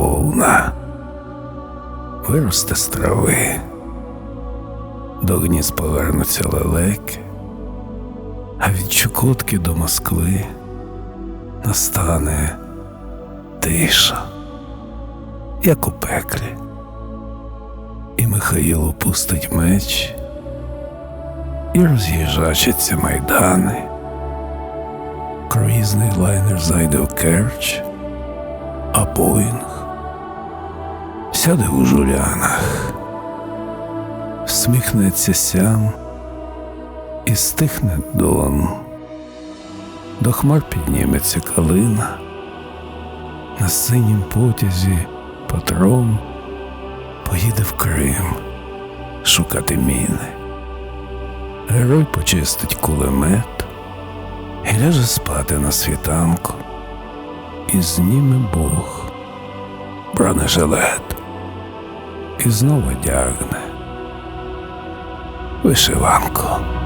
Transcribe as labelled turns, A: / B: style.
A: бавовна. Виросте з трави, до гнізд повернуться лелеки, а від Чукотки до Москви настане тиша, як у пеклі. І Михаїл опустить меч, і роз'їжджачаться майдани. Круїзний лайнер зайде в Керч, а Боїнг сяде у жулянах, всміхнеться сям і стихне дон. До хмар підніметься калина, на синім потязі патрон поїде в Крим шукати міни. Герой почистить кулемет і ляже спати на світанку, і зніме Бог бронежилет і знову одягне вишиванку.